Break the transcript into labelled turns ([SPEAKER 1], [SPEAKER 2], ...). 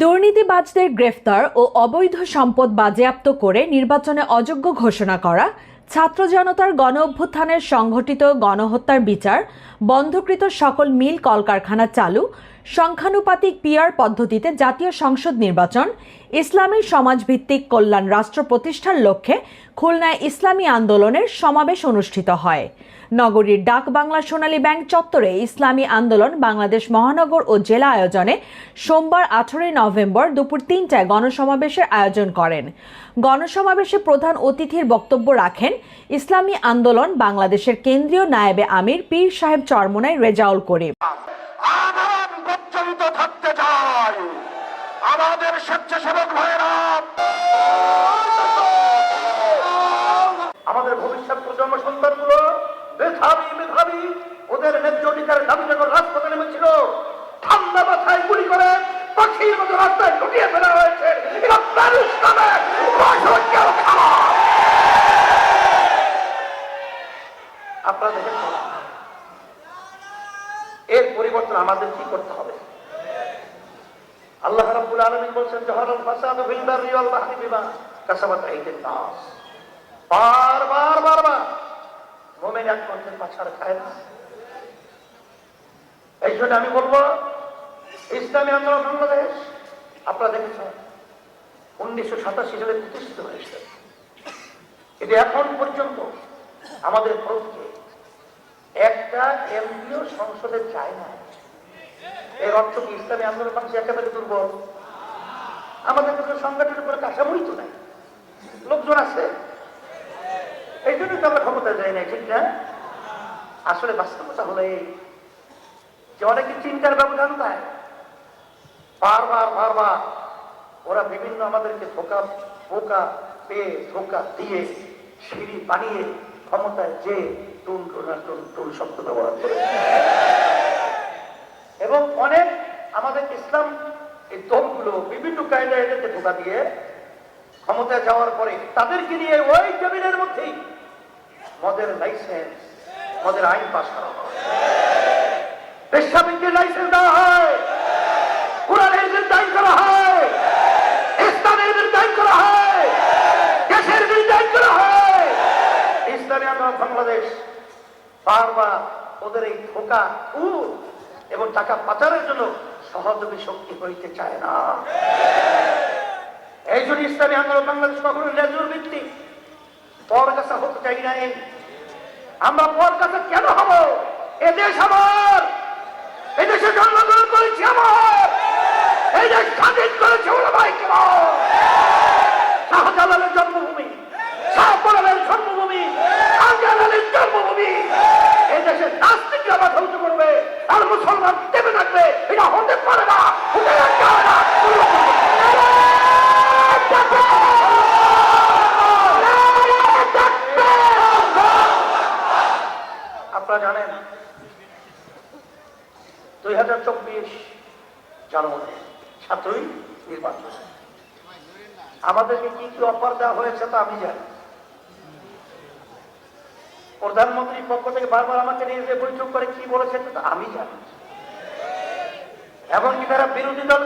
[SPEAKER 1] দুর্নীতিবাজদের গ্রেফতার ও অবৈধ সম্পদ বাজেয়াপ্ত করে নির্বাচনে অযোগ্য ঘোষণা করা, ছাত্র জনতার গণ অভ্যুত্থানের সংঘটিত গণহত্যার বিচার, বন্ধকৃত সকল মিল কলকারখানা চালু সংখ্যানুপাতিক পিআর পদ্ধতিতে জাতীয় সংসদ নির্বাচন, ইসলামী সমাজভিত্তিক কল্যাণ রাষ্ট্র প্রতিষ্ঠার লক্ষ্যে খুলনায় ইসলামী আন্দোলনের সমাবেশ অনুষ্ঠিত হয়। নগরীর ডাক বাংলা সোনালী ব্যাংক চত্বরে ইসলামী আন্দোলন বাংলাদেশ মহানগর ও জেলা আয়োজনে সোমবার আঠারোই নভেম্বর দুপুর তিনটায় গণসমাবেশের আয়োজন করেন। গণসমাবেশে প্রধান অতিথির বক্তব্য রাখেন ইসলামী আন্দোলন বাংলাদেশের কেন্দ্রীয় নায়েবে আমির পীর সাহেব চরমনাই রেজাউল করিম।
[SPEAKER 2] আমাদের স্বেচ্ছাসেবক ভাইয়েরা। আমাদের ভবিষ্যৎ প্রজন্ম সন্তানগুলো মেধাবী মেধাবী, ওদের ন্যায্য অধিকারের দাবি যখন রাজপথে নেমেছিল, ঠান্ডা মাথায় গুলি করে পাখির মতো রাস্তায় ঢুকিয়ে ফেলা হয়েছে। এটা আপনারা দেখেন এর পরিবর্তন আমাদের কি করতে হবে? আল্লাহ রাব্বুল আলামিন বলছেন, জহরাল ফাসাদ ফিল বাররি ওয়াল বাহরি বিমা কাসাবাত আইদিন নাস। বারবার বারবার মুমিন এক মন্ত্রের পাছার খায় না। এই জন্য আমি বলব, ইসলামী আন্দোলন বাংলাদেশ, আপনারা দেখেছেন, উনিশশো সাতাশি সালে প্রতিষ্ঠিত হয়েছে। এটি এখন পর্যন্ত আমাদের পক্ষে একটা এমপিও সংসদে যায় না এর অর্থ কি? ইসলামী আন্দোলন মানুষ একেবারে দুর্বল। আমাদের কাছে সংগঠনের উপরে কাঠামোই তো নাই। লোকজন আছে। এই জন্যই তো আমরা ক্ষমতা যাই না ঠিক না? আসলে বাস্তবতা হলো এই যে অনেকে চিন্তার ব্যবধান পায়। বারবার বারবার ওরা বিভিন্ন আমাদেরকে ধোকা বোকা পেয়ে, ধোকা দিয়ে সিঁড়ি বানিয়ে ক্ষমতায় যে টুন টুনা টুন টুন শব্দ ব্যবহার করে। এবং অনেক আমাদের ইসলাম এই দলগুলো বিভিন্ন কায়দায় এদেরকে ধোকা দিয়ে ক্ষমতায় যাওয়ার পরে তাদেরকে নিয়ে ওই টেবিলের মধ্যেই মদের লাইসেন্স মদের আইন পাস করা হয়। পেশাবিকদের লাইসেন্স দেওয়া হয়। কোরআনের আইন করা হয়। ইসলামের আইন করা হয়। দেশের আইন করা হয়। ইসলামী আন্দোলন বাংলাদেশ বারবার ওদের এই ধোকা উর এবং টাকা পাচারের জন্য সহযোগী শক্তি হইতে চায় না। এই জন্য ইসলামী আন্দোলন বাংলাদেশ কখনো লেজুর ভিত্তি পর কাছে হতে চাই নাই। আমরা পর কাছে কেন হব? এদেশ আমার। এদেশে জন্মগ্রহণ করেছি আমার। এই দেশ স্বাধীন করেছে ওলামাই কেরাম। শাহজালালের জন্মভূমি। শাহপরালের জন্মভূমি। শাহজালালের জন্মভূমি। এই দেশে মুসলমান দেবে থাকবে এটা হতে পারে না, হতে হবে না। আপনারা জানেন, দুই হাজার চব্বিশ জানুয়ারি নির্বাচন। আমাদেরকে কি কি অফার দেওয়া হয়েছে তা আমি জানি। প্রধানমন্ত্রীর পক্ষ থেকে বারবার আমাকে নিয়ে যে বৈঠক করে কি বলেছে আমি জানি। এমনকি তারা বিরোধী দল